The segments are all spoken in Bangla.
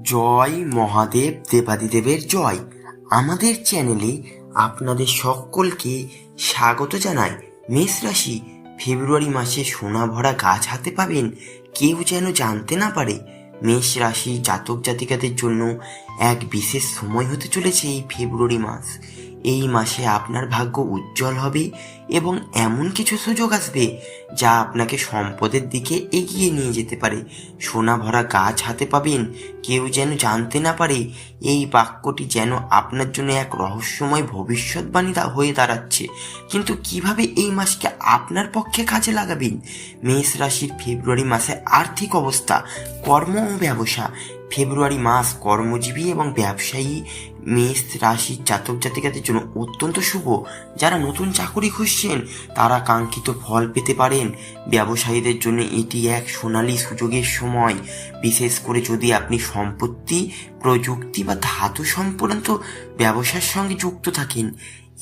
জয় মহাদেব দেবাদিদেবের জয়। আমাদের চ্যানেলে আপনাদের সকলকে স্বাগত জানাই। মেষ রাশি, ফেব্রুয়ারি মাসে সোনা ভরা গাছ হাতে পাবেন। কেউ যেন জানতে না পারে, মেষ রাশি জাতক জাতিকাদের জন্য এক বিশেষ সময় হতে চলেছে এই ফেব্রুয়ারি মাস। এই মাসে আপনার ভাগ্য উজ্জ্বল হবে এবং এমন কিছু সুযোগ আসবে যা আপনাকে সম্পদের দিকে এগিয়ে নিয়ে যেতে পারে। সোনা ভরা গাছ হাতে পাবেন। কেউ যেন জানতে না পারে এই বাক্যটি যেন আপনার জন্য এক রহস্যময় ভবিষ্যৎবাণী হয়ে দাঁড়াচ্ছে। কিন্তু কীভাবে এই মাসকে আপনার পক্ষে কাজে লাগাবেন? মেষ রাশির ফেব্রুয়ারি মাসে আর্থিক অবস্থা, কর্ম ও ব্যবসা। ফেব্রুয়ারি মাস কর্মজীবী এবং ব্যবসায়ী। মেষ রাশির জাতক জাতিকাদের জন্য অত্যন্ত শুভ। যারা নতুন চাকরি খুঁজছেন তারা কাঙ্ক্ষিত ফল পেতে পারেন। ব্যবসায়ীদের জন্য এটি এক সোনালী সুযোগের সময়। বিশেষ করে যদি আপনি সম্পত্তি, প্রযুক্তি বা ধাতু সম্পর্কিত ব্যবসার সঙ্গে যুক্ত থাকেন,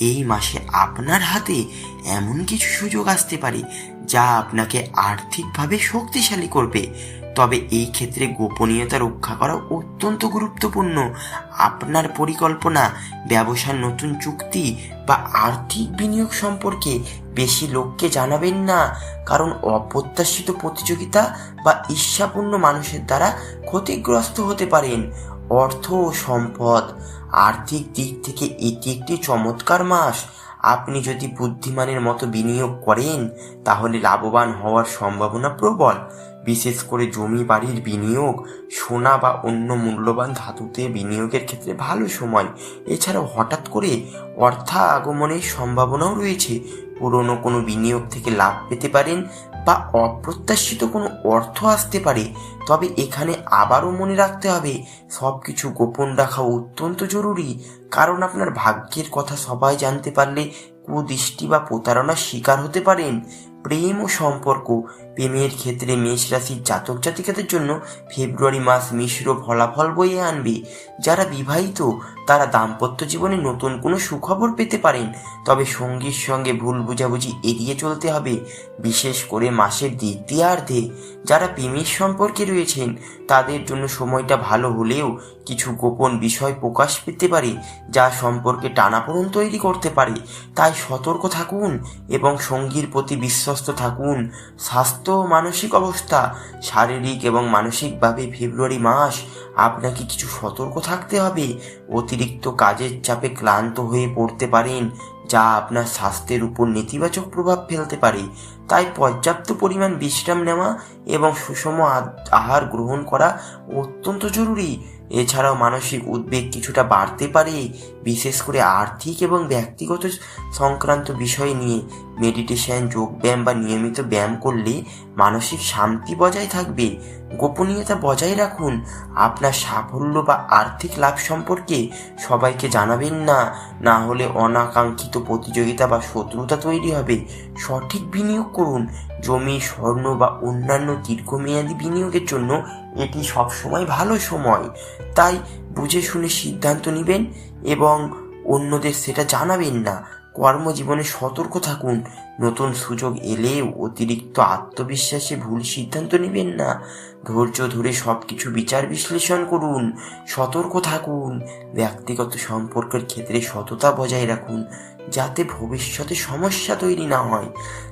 এই মাসে আপনার হাতে এমন কিছু সুযোগ আসতে পারে, যা আপনাকে আর্থিকভাবে শক্তিশালী করবে। তবে এই ক্ষেত্রে গোপনীয়তা রক্ষা করা অত্যন্ত গুরুত্বপূর্ণ। আপনার পরিকল্পনা, ব্যবসার নতুন চুক্তি বা আর্থিক বিনিয়োগ সম্পর্কে বেশি লোককে জানাবেন না। কারণ অপ্রত্যাশিত প্রতিযোগিতা বা ঈর্ষাপূর্ণ মানুষের দ্বারা ক্ষতিগ্রস্ত হতে পারেন। অর্থ ও সম্পদ, আর্থিক দিক থেকে এটি একটি চমৎকার মাস। আপনি যদি বুদ্ধিমানের মতো বিনিয়োগ করেন, তাহলে লাভবান হওয়ার সম্ভাবনা প্রবল। বিশেষ করে জমি বাড়ির বিনিয়োগ সোনা বা অন্য মূল্যবান ধাতুতে বিনিয়োগের ক্ষেত্রে ভালো সময়। এছাড়াও হঠাৎ করে অর্থ আগমনের সম্ভাবনাও রয়েছে। পুরনো কোনো বিনিয়োগ থেকে লাভ পেতে পারেন বা অপ্রত্যাশিত কোনো অর্থ আসতে পারে, তবে এখানে আবারও মনে রাখতে হবে সব কিছু গোপন রাখা অত্যন্ত জরুরি। কারণ আপনার ভাগ্যের কথা সবাই জানতে পারলে কুদৃষ্টি বা প্রতারণার শিকার হতে পারেন। প্রেম ও সম্পর্ক প্রেমের ক্ষেত্রে মেষ রাশির জাতক জাতিকাদের জন্য ফেব্রুয়ারি মাস মিশ্র ফলাফল বয়ে আনবে। যারা বিবাহিত, তারা দাম্পত্য জীবনে নতুন কোনো সুখবর পেতে পারেন। তবে সঙ্গীর সঙ্গে ভুল বুঝাবুঝি এড়িয়ে চলতে হবে। বিশেষ করে মাসের দ্বিতীয়ার্ধে যারা প্রেমের সম্পর্কে রয়েছেন, তাদের জন্য সময়টা ভালো হলেও কিছু গোপন বিষয় প্রকাশ পেতে পারে, যা সম্পর্কে টানাপোড়েন তৈরি করতে পারে। তাই সতর্ক থাকুন এবং সঙ্গীর প্রতি বিশ্বস্ত থাকুন। স্বাস্থ্য মানসিক অবস্থা। শারীরিক এবং মানসিকভাবে ফেব্রুয়ারি মাস আপনাকে কিছু সতর্ক থাকতে হবে। অতিরিক্ত কাজের চাপে ক্লান্ত হয়ে পড়তে পারেন, যা আপনার স্বাস্থ্যের উপর নেতিবাচক প্রভাব ফেলতে পারে। তাই পর্যাপ্ত পরিমাণ বিশ্রাম নেওয়া এবং সুষম আহার গ্রহণ করা অত্যন্ত জরুরি। এছাড়াও মানসিক উদ্বেগ কিছুটা বাড়তে পারে, বিশেষ করে আর্থিক এবং ব্যক্তিগত সংক্রান্ত বিষয় নিয়ে। মেডিটেশন যোগব্যায়াম বা নিয়মিত ব্যায়াম করলে মানসিক শান্তি বজায় থাকবে। গোপনীয়তা বজায় রাখুন। আপনার সাফল্য বা আর্থিক লাভ সম্পর্কে সবাইকে জানাবেন না। না হলে অনাকাঙ্ক্ষিত প্রতিযোগিতা বা শত্রুতা তৈরি হবে। সঠিক বিনিয়োগ করুন। জমি, স্বর্ণ বা অন্যান্য দীর্ঘমেয়াদী বিনিয়োগের জন্য এটি সবসময় ভালো সময়। তাই বুঝে শুনে সিদ্ধান্ত নেবেন এবং অন্যদের সেটা জানাবেন না। কর্মজীবনে সতর্ক থাকুন। নতুন সুযোগ এলেও অতিরিক্ত আত্মবিশ্বাসে ভুল সিদ্ধান্ত নেবেন না। ধৈর্য ধরে সব কিছু বিচার বিশ্লেষণ করুন, সতর্ক থাকুন, ব্যক্তিগত সম্পর্কের ক্ষেত্রে সততা বজায় রাখুন, যাতে ভবিষ্যতে সমস্যা তৈরি না হয়।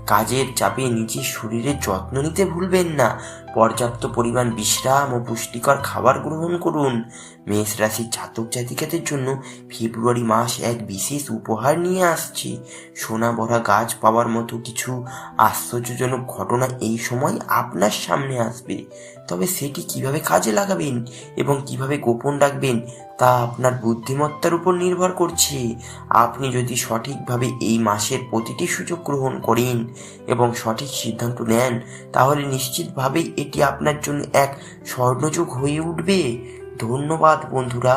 কাজের চাপে নিজের শরীরের যত্ন নিতে ভুলবেন না। পর্যাপ্ত পরিমাণ বিশ্রাম ও পুষ্টিকর খাবার গ্রহণ করুন। মেষ রাশির জাতক জাতিকাদের জন্য ফেব্রুয়ারি মাস এক বিশেষ উপহার নিয়ে আসছে। সোনা ভরা গাছ পাওয়ার মতো কিছু আশ্চর্যজনক ঘটনা এই সময় আপনার সামনে আসবে। তবে সেটি কীভাবে কাজে লাগাবেন এবং কীভাবে গোপন রাখবেন তা আপনার বুদ্ধিমত্তার উপর নির্ভর করছে। আপনি যদি সঠিকভাবে এই মাসের প্রতিটি সুযোগ গ্রহণ করেন এবং সঠিক সিদ্ধান্ত নেন, তাহলে নিশ্চিতভাবেই এটি আপনার জন্য এক স্বর্ণযুগ হয়ে উঠবে। ধন্যবাদ, বন্ধুরা।